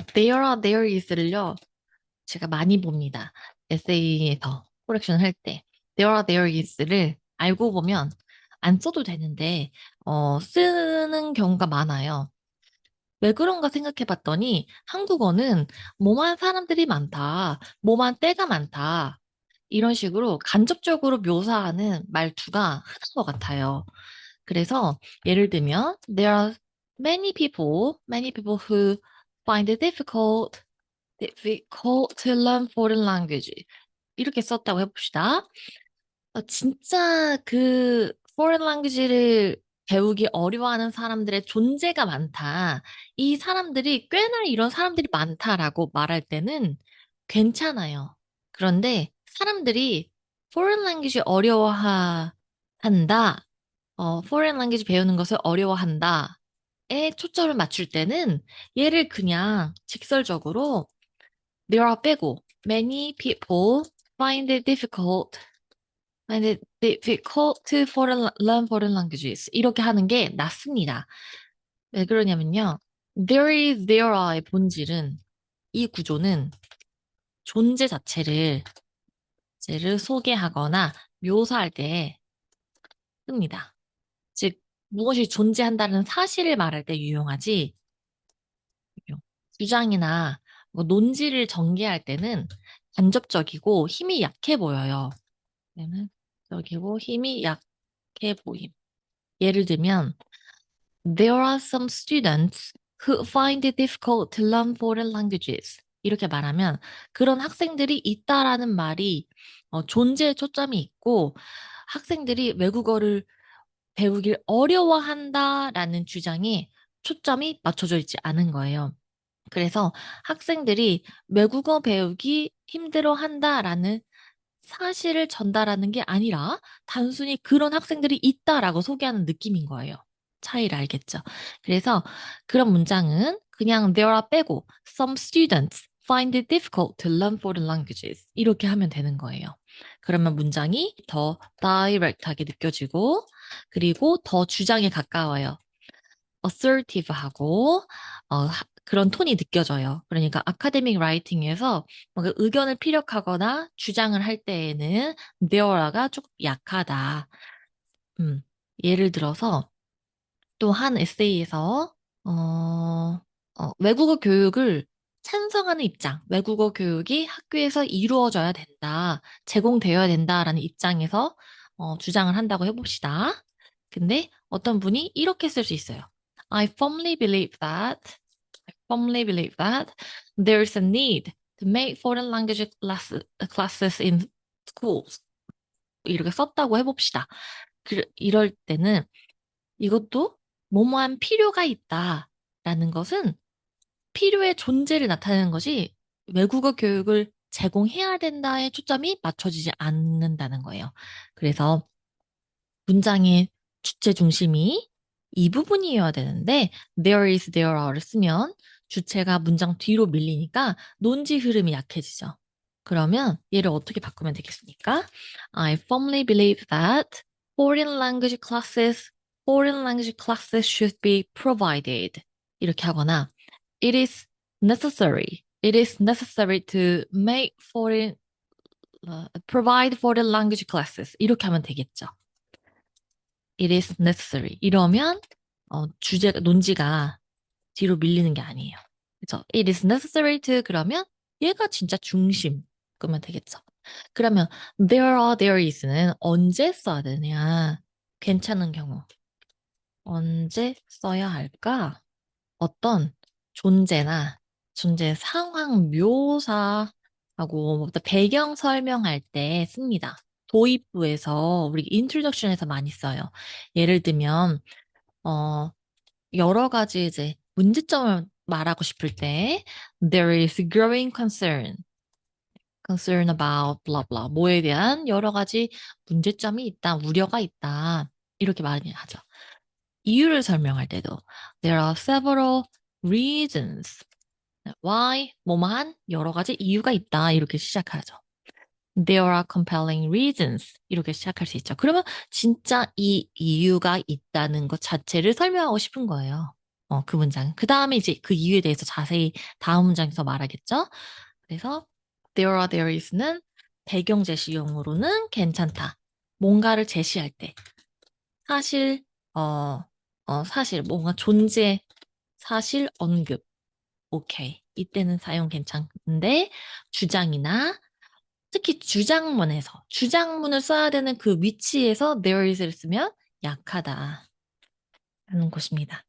그러니까 there are, there is를요. 제가 많이 봅니다. 에세이에서 코렉션 할 때. there are, there is를 알고 보면 안 써도 되는데 어, 쓰는 경우가 많아요. 왜 그런가 생각해 봤더니 한국어는 뭐만 사람들이 많다, 뭐만 때가 많다, 이런 식으로 간접적으로 묘사하는 말투가 흔한 것 같아요. 그래서 예를 들면 there are many people, many people who find it difficult, difficult to learn foreign language. 이렇게 썼다고 해봅시다. 어, 진짜 그 foreign language를 배우기 어려워하는 사람들의 존재가 많다. 이 사람들이 꽤나 이런 사람들이 많다라고 말할 때는 괜찮아요. 그런데 사람들이 foreign language 어려워한다. 어, foreign language 배우는 것을 어려워한다. 에 초점을 맞출 때는 얘를 그냥 직설적으로 there are 빼고 many people find it difficult find it difficult to foreign, learn foreign languages 이렇게 하는 게 낫습니다. 왜 그러냐면요. there is, there are의 본질은 이 구조는 존재 자체를 를 소개하거나 묘사할 때 씁니다. 즉 무엇이 존재한다는 사실을 말할 때 유용하지 주장이나 뭐 논지를 전개할 때는 간접적이고 힘이 약해 보여요. 적이고 힘이 약해 보임. 예를 들면 There are some students who find it difficult to learn foreign languages. 이렇게 말하면 그런 학생들이 있다라는 말이 어, 존재에 초점이 있고 학생들이 외국어를 배우길 어려워한다라는 주장에 초점이 맞춰져 있지 않은 거예요. 그래서 학생들이 외국어 배우기 힘들어 한다라는 사실을 전달하는 게 아니라 단순히 그런 학생들이 있다라고 소개하는 느낌인 거예요. 차이를 알겠죠? 그래서 그런 문장은 그냥 there are 빼고 some students find it difficult to learn foreign languages 이렇게 하면 되는 거예요. 그러면 문장이 더 direct하게 느껴지고 그리고 더 주장에 가까워요. assertive하고 어, 그런 톤이 느껴져요. 그러니까 아카데믹 라이팅에서 뭔가 의견을 피력하거나 주장을 할 때에는 there가 조금 약하다. 음, 예를 들어서 또 한 에세이에서 어, 어, 외국어 교육을 찬성하는 입장, 외국어 교육이 학교에서 이루어져야 된다, 제공되어야 된다라는 입장에서 어, 주장을 한다고 해봅시다. 근데 어떤 분이 이렇게 쓸 수 있어요. I firmly believe that, I firmly believe that there's a need to make foreign language classes in schools. 이렇게 썼다고 해봅시다. 그, 이럴 때는 이것도 뭐뭐한 필요가 있다라는 것은 필요의 존재를 나타내는 것이 외국어 교육을 제공해야 된다에 초점이 맞춰지지 않는다는 거예요. 그래서 문장의 주체 중심이 이 부분이어야 되는데 there is, there are를 쓰면 주체가 문장 뒤로 밀리니까 논지 흐름이 약해지죠. 그러면 얘를 어떻게 바꾸면 되겠습니까? I firmly believe that foreign language classes, foreign language classes should be provided. 이렇게 하거나 it is necessary, it is necessary to make foreign, uh, provide foreign language classes. 이렇게 하면 되겠죠. It is necessary. 이러면 어, 주제가 논지가 뒤로 밀리는 게 아니에요. 그렇죠? it is necessary to 그러면 얘가 진짜 중심 그러면 되겠죠. 그러면 there are, there is는 언제 써야 되냐? 괜찮은 경우. 언제 써야 할까? 어떤 존재나 존재 상황 묘사하고 배경 설명할 때 씁니다. 도입부에서 우리 인트로덕션에서 많이 써요. 예를 들면 어 여러 가지 이제 문제점을 말하고 싶을 때 there is growing concern concern about blah blah 뭐에 대한 여러 가지 문제점이 있다, 우려가 있다. 이렇게 많이 하죠. 이유를 설명할 때도 there are several reasons why 뭐뭐한 여러 가지 이유가 있다. 이렇게 시작하죠. There are compelling reasons. 이렇게 시작할 수 있죠. 그러면 진짜 이 이유가 있다는 것 자체를 설명하고 싶은 거예요. 어, 그 문장. 그 다음에 이제 그 이유에 대해서 자세히 다음 문장에서 말하겠죠? 그래서 there are there is는 배경 제시용으로는 괜찮다. 뭔가를 제시할 때. 사실, 어, 어, 사실, 뭔가 존재, 사실, 언급. 오케이. 이때는 사용 괜찮은데, 주장이나, 특히 주장문에서, 주장문을 써야 되는 그 위치에서 there is를 쓰면 약하다. 라는 것입니다.